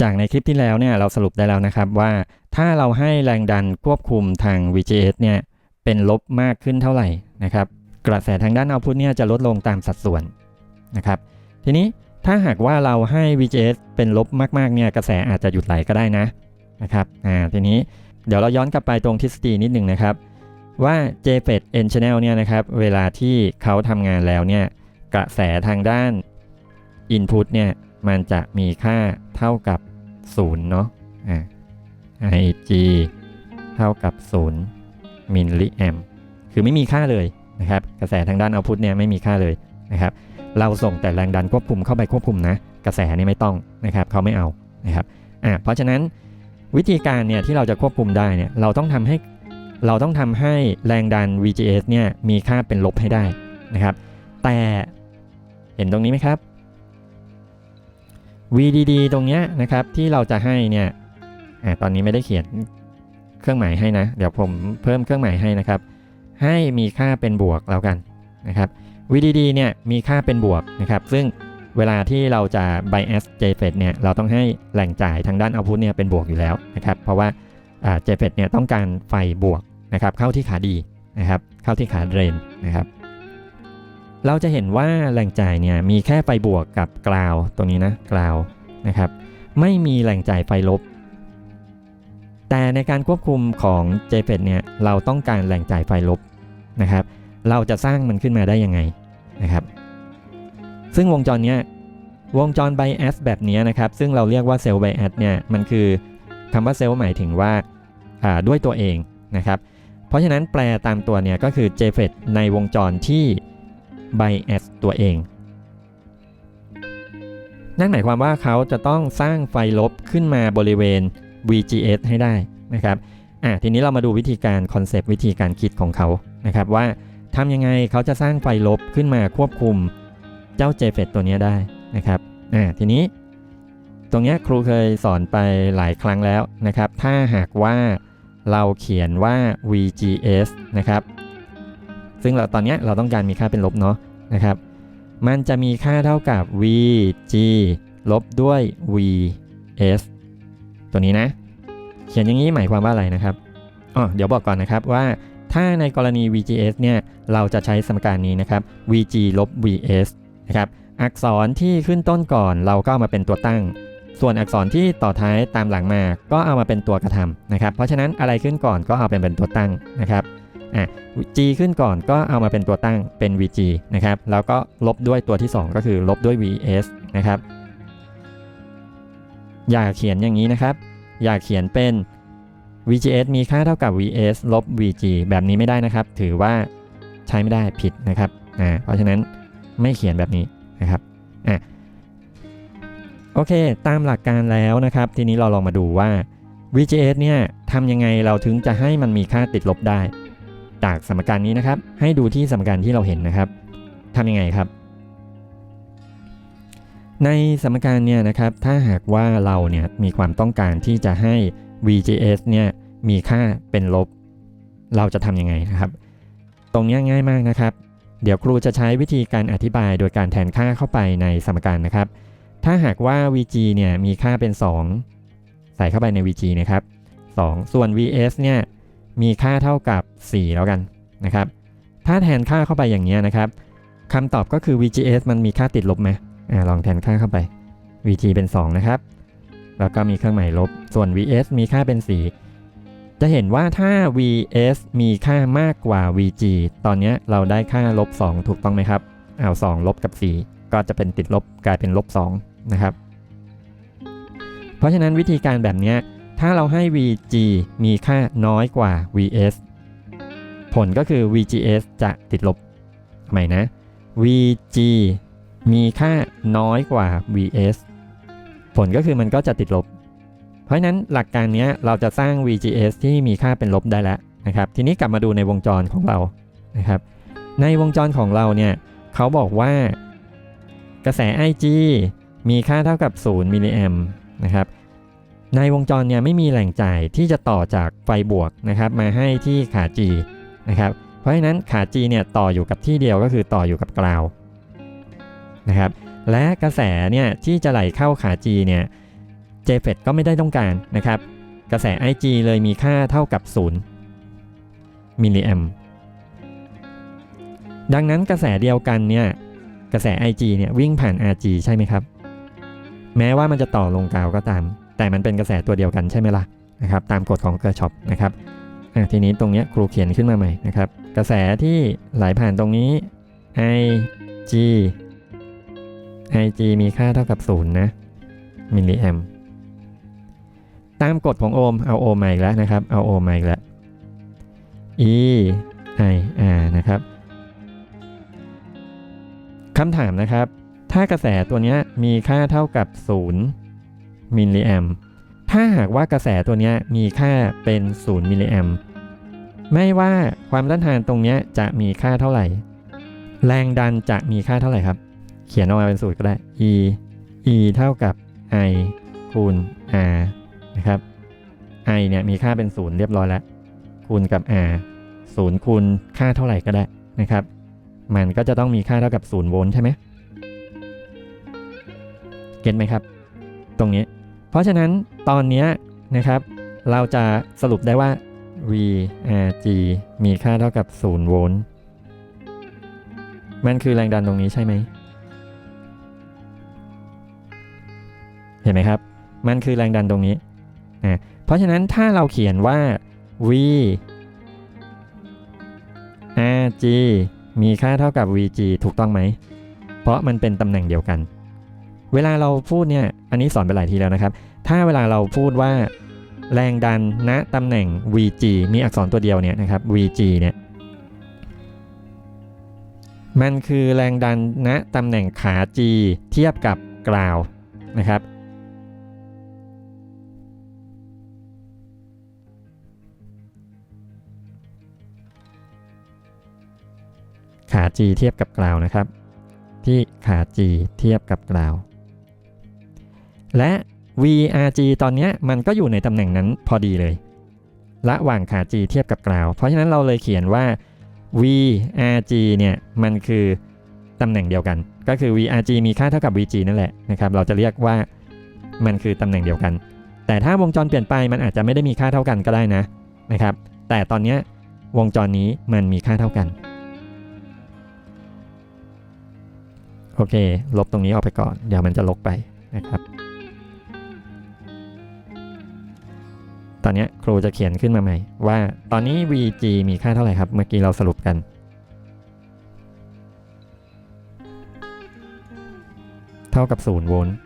จากในคลิปที่แล้วเนี่ยเราสรุปได้แล้วนะครับว่าถ้าเราให้แรงดันควบคุมทาง VGS เนี่ยเป็นลบมากขึ้นเท่าไหร่นะครับกระแสทางด้านเอาพุทเนี่ยจะลดลงตามสัดส่วนนะครับทีนี้ถ้าหากว่าเราให้ VGS เป็นลบมากๆเนี่ยกระแสอาจจะหยุดไหลก็ได้นะนะครับอ่าทีนี้เดี๋ยวเราย้อนกลับไปตรงทฤษฎีนิดหนึ่งนะครับว่า JFET N channel เนี่ยนะครับเวลาที่เขาทำงานแล้วเนี่ยกระแสทางด้าน Input เนี่ย มันจะมีค่าเท่ากับ 0 เนาะอ่า Ig เท่ากับ 0มิลลิแอมคือไม่มีค่าเลยนะครับ กระแสทางด้านเอาพุทเนี่ยไม่มีค่าเลยนะครับ เราส่งแต่แรงดันควบคุมเข้าไปควบคุมนะ กระแสนี่ไม่ต้องนะครับเขาไม่เอานะครับอ่าเพราะฉะนั้นวิธีการเนี่ยที่เราจะควบคุมได้เนี่ยเราต้องทำให้เราต้องทำให้แรงดัน VGS เนี่ยมีค่าเป็นลบให้ได้นะครับ แต่เห็นตรงนี้ไหมครับ VDD ตรงเนี้ยนะครับที่เราจะให้เนี่ยอตอนนี้ไม่ได้เขียนเครื่องหมายให้นะ เดี๋ยวผมเพิ่มเครื่องหมายให้นะครับ ให้มีค่าเป็นบวกแล้วกันนะครับ VDD เนี่ยมีค่าเป็นบวกนะครับ ซึ่งเวลาที่เราจะ bias JFET เนี่ยเราต้องให้แหล่งจ่ายทางด้าน output เนี่ยเป็นบวกอยู่แล้วนะครับ เพราะว่า JFET เนี่ยต้องการไฟบวกนะครับเข้าที่ขาดีนะครับเข้าที่ขาเดรนนะครับ เราจะเห็นว่าแหล่งจ่ายเนี่ยมีแค่ไฟบวกกับกราวตรงนี้นะกราวนะครับ ไม่มีแหล่งจ่ายไฟลบ แต่ในการควบคุมของ JFET เนี่ยเราต้องการแหล่งจ่ายไฟลบนะครับ เราจะสร้างมันขึ้นมาได้ยังไงนะครับ ซึ่งวงจรเนี้ยวงจร bias แบบนี้นะครับ ซึ่งเราเรียกว่าเซลล์ bias เนี่ยมันคือคำว่าเซลล์หมายถึงว่าด้วยตัวเองนะครับ เพราะฉะนั้นแปลตามตัวเนี่ยก็คือ JFET ในวงจรที่ bias ตัวเอง นั่นหมายความว่าเขาจะต้องสร้างไฟลบขึ้นมาบริเวณ VGS ให้ได้นะครับอะทีนี้เรามาดูวิธีการคอนเซปต์วิธีการคิดของเขานะครับว่าทำยังไงเขาจะสร้างไฟลบขึ้นมาควบคุมเจ้า JFET ตัวนี้ได้นะครับอะทีนี้ตรงนี้ครูเคยสอนไปหลายครั้งแล้วนะครับ ถ้าหากว่าเราเขียนว่า VGS นะครับ ซึ่งเราตอนนี้เราต้องการมีค่าเป็นลบเนาะ นะครับ มันจะมีค่าเท่ากับ VG ลบด้วย VS ตัวนี้นะ เขียนอย่างนี้หมายความว่าอะไรนะครับอ๋อเดี๋ยวบอกก่อนนะครับว่าถ้าในกรณี VGS เนี่ย เราจะใช้สมการนี้นะครับ VG ลบ VS นะครับ อักษรที่ขึ้นต้นก่อนเราก็ามาเป็นตัวตั้ง ส่วนอักษรที่ต่อท้ายตามหลังมา ก็เอามาเป็นตัวกระทำนะครับ เพราะฉะนั้นอะไรขึ้นก่อนก็เอาเป็นเป็นตัวตั้งนะครับ อะ G ขึ้นก่อนก็เอามาเป็นตัวตั้งเป็น VG นะครับ แล้วก็ลบด้วยตัวที่ 2 ก็คือลบด้วย VS นะครับ อย่าเขียนอย่างนี้นะครับ อย่าเขียนเป็น VGS มีค่าเท่ากับ VS ลบ VG แบบนี้ไม่ได้นะครับ ถือว่าใช้ไม่ได้ผิดนะครับ อ่า เพราะฉะนั้นไม่เขียนแบบนี้นะครับ อะ โอเค ตามหลักการแล้วนะครับ ทีนี้เราลองมาดูว่า VGS เนี่ยทำยังไงเราถึงจะให้มันมีค่าติดลบได้ จากสมการนี้นะครับ ให้ดูที่สมการที่เราเห็นนะครับทำยังไงครับ ในสมการเนี่ยนะครับ ถ้าหากว่าเราเนี่ยมีความต้องการที่จะให้ VGS เนี่ยมีค่าเป็นลบ เราจะทำยังไงนะครับ ตรงนี้ง่ายมากนะครับ เดี๋ยวครูจะใช้วิธีการอธิบายโดยการแทนค่าเข้าไปในสมการนะครับ ถ้าหากว่า VG เนี่ยมีค่าเป็น 2 ใส่เข้าไปใน VG นะครับ2ส่วน VS เนี่ย มีค่าเท่ากับ 4 แล้วกันนะครับ ถ้าแทนค่าเข้าไปอย่างนี้นะครับคำตอบก็คือ VGS มันมีค่าติดลบไหมอลองแทนค่าเข้าไป VG เป็น 2 นะครับ แล้วก็มีเครื่องหมายลบ ส่วน vs มีค่าเป็น 4 จะเห็นว่าถ้า vs มีค่ามากกว่า vg ตอนนี้เราได้ค่าลบ 2 ถูกต้องไหมครับ เอา 2 ลบกับ 4 ก็จะเป็นติดลบกลายเป็นลบ 2 นะครับ เพราะฉะนั้นวิธีการแบบนี้ ถ้าเราให้ vg มีค่าน้อยกว่า vs ผลก็คือ vgs จะติดลบใหม่นะ vg มีค่าน้อยกว่า vs ผลก็คือมันก็จะติดลบ เพราะฉะนั้นหลักการนี้เราจะสร้าง VGS ที่มีค่าเป็นลบได้แล้วนะครับ ทีนี้กลับมาดูในวงจรของเรานะครับ ในวงจรของเราเนี่ยเขาบอกว่ากระแส IG มีค่าเท่ากับ 0มิลลิแอมนะครับ ในวงจรเนี่ยไม่มีแหล่งจ่ายที่จะต่อจากไฟบวกนะครับมาให้ที่ขา G นะครับ เพราะฉะนั้นขา G เนี่ยต่ออยู่กับที่เดียวก็คือต่ออยู่กับกราวนะครับ และกระแสเนี่ยที่จะไหลเข้าขา G เนี่ย JFET ก็ไม่ได้ต้องการนะครับ กระแส IG เลยมีค่าเท่ากับ 0 มิลลิแอมดังนั้นกระแสเดียวกันเนี่ยกระแส IG เนี่ยวิ่งผ่าน RG ใช่ไหมครับ แม้ว่ามันจะต่อลงกาวก็ตาม แต่มันเป็นกระแสตัวเดียวกันใช่ไหมล่ะนะครับตามกฎของเกอร์ช็อปนะครับทีนี้ตรงนี้ครูเขียนขึ้นมาใหม่นะครับ กระแสที่ไหลผ่านตรงนี้ IG IG มีค่าเท่ากับ 0 นะ มิลลิแอมตามกฎของโอห์มเอาโอห์มมาอีกแล้วนะครับ เอาโอห์มมาอีกแล้ว E I R นะครับคำถามนะครับ ถ้ากระแสตัวนี้มีค่าเท่ากับ 0 มิลลิแอมถ้าหากว่ากระแสตัวนี้มีค่าเป็น 0 มิลลิแอมไม่ว่าความต้านทานตรงนี้จะมีค่าเท่าไหร่ แรงดันจะมีค่าเท่าไหร่ครับ เขียนออกมาเป็นสูตรก็ได้ E E เท่ากับ I คูณ R นะครับ I เนี่ยมีค่าเป็น 0 เรียบร้อยแล้ว คูณกับ R 0 คูณค่าเท่าไหร่ก็ได้นะครับ มันก็จะต้องมีค่าเท่ากับ 0 โวลต์ใช่ไหมเก็ตไหมครับ ตรงนี้ เพราะฉะนั้นตอนนี้นะครับ เราจะสรุปได้ว่า VRG มีค่าเท่ากับ 0 โวลต์ มันคือแรงดันตรงนี้ใช่ไหม เห็นไหมครับ มันคือแรงดันตรงนี้เพราะฉะนั้นถ้าเราเขียนว่า V RG มีค่าเท่ากับ VG ถูกต้องไหม เพราะมันเป็นตำแหน่งเดียวกัน เวลาเราพูดเนี่ย อันนี้สอนไปหลายทีแล้วนะครับ ถ้าเวลาเราพูดว่าแรงดันณตำแหน่ง VG มีอักษรตัวเดียวเนี่ยนะครับ VG เนี่ย มันคือแรงดันณตำแหน่งขา G เทียบกับกราวนะครับ ขา G เทียบกับกราวนะครับ ที่ขา G เทียบกับกราว และ VRG ตอนนี้มันก็อยู่ในตำแหน่งนั้นพอดีเลย ระหว่างขา G เทียบกับกราว เพราะฉะนั้นเราเลยเขียนว่า VRG เนี่ยมันคือตำแหน่งเดียวกัน ก็คือ VRG มีค่าเท่ากับ VG นั่นแหละนะครับ เราจะเรียกว่ามันคือตำแหน่งเดียวกัน แต่ถ้าวงจรเปลี่ยนไปมันอาจจะไม่ได้มีค่าเท่ากันก็ได้นะนะครับ แต่ตอนนี้วงจรนี้มันมีค่าเท่ากัน โอเค ลบตรงนี้ออกไปก่อน เดี๋ยวมันจะลกไปนะครับ ตอนนี้ครูจะเขียนขึ้นมาใหม่ ว่าตอนนี้ VG มีค่าเท่าไหร่ครับ เมื่อกี้เราสรุปกัน เท่ากับ 0 โวลต์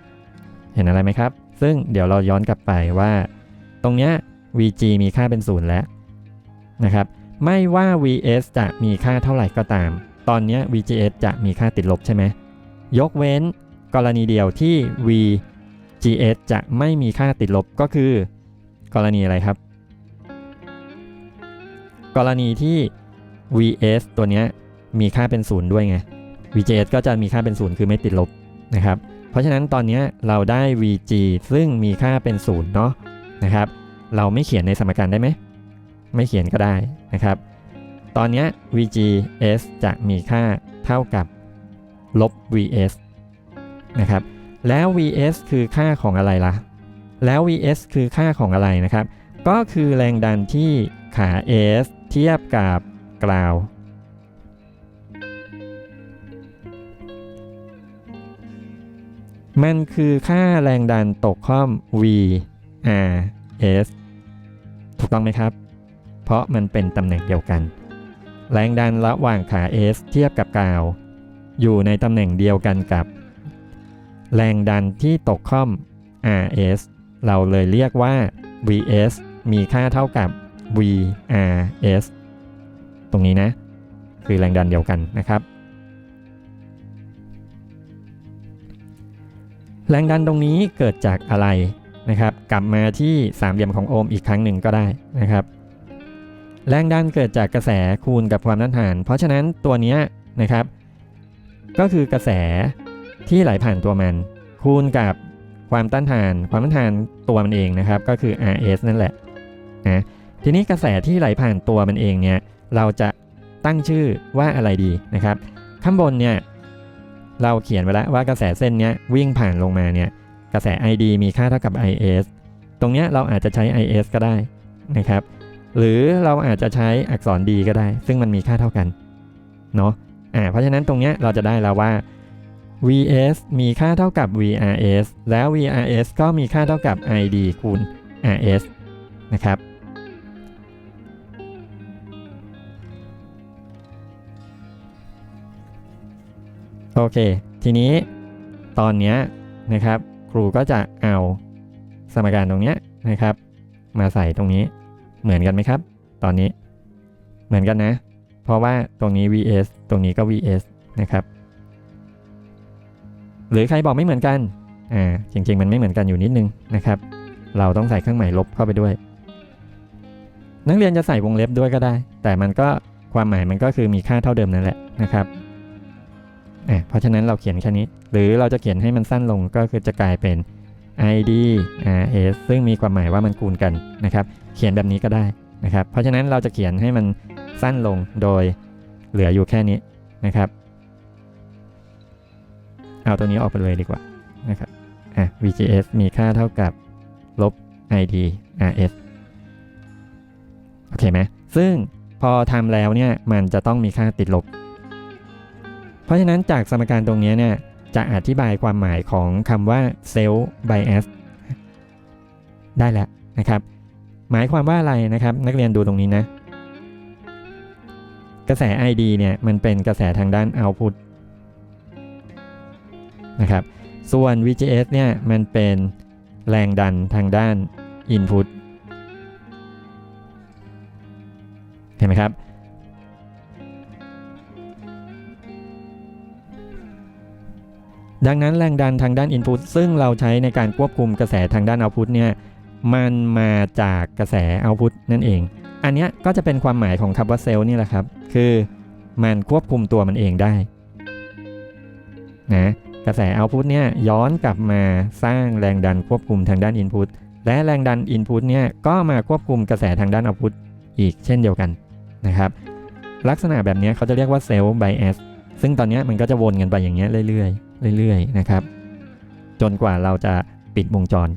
เห็นอะไรไหมครับ ซึ่งเดี๋ยวเราย้อนกลับไปว่า ตรงเนี้ย VG มีค่าเป็น 0 แล้วนะครับ ไม่ว่า VS จะมีค่าเท่าไหร่ก็ตาม ตอนนี้ VGS จะมีค่าติดลบใช่ไหมยกเว้นกรณีเดียวที่ VGS จะไม่มีค่าติดลบก็คือ กรณีอะไรครับ กรณีที่ VS ตัวนี้มีค่าเป็น0ด้วยไง VGS ก็จะมีค่าเป็น0คือไม่ติดลบนะครับ เพราะฉะนั้นตอนนี้เราได้ VG ซึ่งมีค่าเป็น0เนาะนะครับ เราไม่เขียนในสมการได้ไหม ไม่เขียนก็ได้นะครับ ตอนนี้ VGS จะมีค่าเท่ากับลบ vs นะครับ แล้ว vs คือค่าของอะไรล่ะ แล้ว vs คือค่าของอะไรนะครับ ก็คือแรงดันที่ขา s เทียบกับกราวมันคือค่าแรงดันตกข้อม v r s ถูกต้องไหมครับ เพราะมันเป็นตำแหน่งเดียวกัน แรงดันระหว่างขา s เทียบกับกราว อยู่ในตำแหน่งเดียวกันกับ แรงดันที่ตกข้อม RS เราเลยเรียกว่า VS มีค่าเท่ากับ VRS ตรงนี้นะ คือแรงดันเดียวกันนะครับ แรงดันตรงนี้เกิดจากอะไรนะครับ กลับมาที่สามเหลี่ยมของโอห์มอีกครั้งหนึ่งก็ได้นะครับ แรงดันเกิดจากกระแสคูณกับความต้านทาน เพราะฉะนั้นตัวนี้นะครับ ก็คือกระแสที่ไหลผ่านตัวมัน คูณกับ ความต้านทาน ความต้านทานตัวมันเองนะครับ ก็คือ RS นั่นแหละนะทีนี้กระแสที่ไหลผ่านตัวมันเองเนี่ยเราจะตั้งชื่อว่าอะไรดีนะครับ ข้างบนเนี่ยเราเขียนไว้แล้วว่ากระแสเส้นเนี้ยวิ่งผ่านลงมาเนี่ยกระแส ID มีค่าเท่ากับ IS ตรงเนี้ยเราอาจจะใช้ IS ก็ได้นะครับ หรือเราอาจจะใช้อักษร D ก็ได้ ซึ่งมันมีค่าเท่ากันเนาะอ่าเพราะฉะนั้นตรงเนี้ยเราจะได้แล้วว่า vs มีค่าเท่ากับ vrs แล้ว vrs ก็มีค่าเท่ากับ id คูณ rs นะครับ โอเค ทีนี้ตอนเนี้ยนะครับ ครูก็จะเอาสมการตรงเนี้ยนะครับ มาใส่ตรงนี้เหมือนกันไหมครับ ตอนนี้เหมือนกันนะ เพราะว่าตรงนี้ vs ตรงนี้ก็ vs นะครับ หรือใครบอกไม่เหมือนกันอ่าจริงๆ มันไม่เหมือนกันอยู่นิดนึงนะครับ เราต้องใส่เครื่องหมายลบเข้าไปด้วย นักเรียนจะใส่วงเล็บด้วยก็ได้ แต่มันก็ความหมายมันก็คือมีค่าเท่าเดิมนั่นแหละนะครับอะเพราะฉะนั้นเราเขียนแค่นี้ หรือเราจะเขียนให้มันสั้นลงก็คือจะกลายเป็น id rs ซึ่งมีความหมายว่ามันคูณกันนะครับ เขียนแบบนี้ก็ได้นะครับ เพราะฉะนั้นเราจะเขียนให้มันสั้นลงโดยเหลืออยู่แค่นี้นะครับ เอาตัวนี้ออกไปเลยดีกว่านะครับอะ vgs มีค่าเท่ากับลบ id rs โอเคไหมซึ่งพอทำแล้วเนี่ยมันจะต้องมีค่าติดลบ เพราะฉะนั้นจากสมการตรงนี้เนี่ยจะอธิบายความหมายของคำว่า self bias ได้แล้วนะครับ หมายความว่าอะไรนะครับ นักเรียนดูตรงนี้นะ กระแส ID เนี่ยมันเป็นกระแสทางด้าน output นะครับ ส่วน VGS เนี่ยมันเป็นแรงดันทางด้าน input เห็นไหมครับ ดังนั้นแรงดันทางด้าน Input ซึ่งเราใช้ในการควบคุมกระแสทางด้าน Output เนี่ยมันมาจากกระแส Output นั่นเอง อันนี้ก็จะเป็นความหมายของคำว่าเซลล์นี่แหละครับ คือมันควบคุมตัวมันเองได้นะ กระแสเอาพุทเนี่ยย้อนกลับมาสร้างแรงดันควบคุมทางด้าน Input และแรงดัน Input เนี่ยก็มาควบคุมกระแสทางด้าน Output อีกเช่นเดียวกันนะครับลักษณะแบบนี้เขาจะเรียกว่าเซลล์ไบแอสซึ่งตอนนี้มันก็จะวนกันไปอย่างเงี้ยเรื่อยๆเรื่อยๆนะครับจนกว่าเราจะปิดวงจร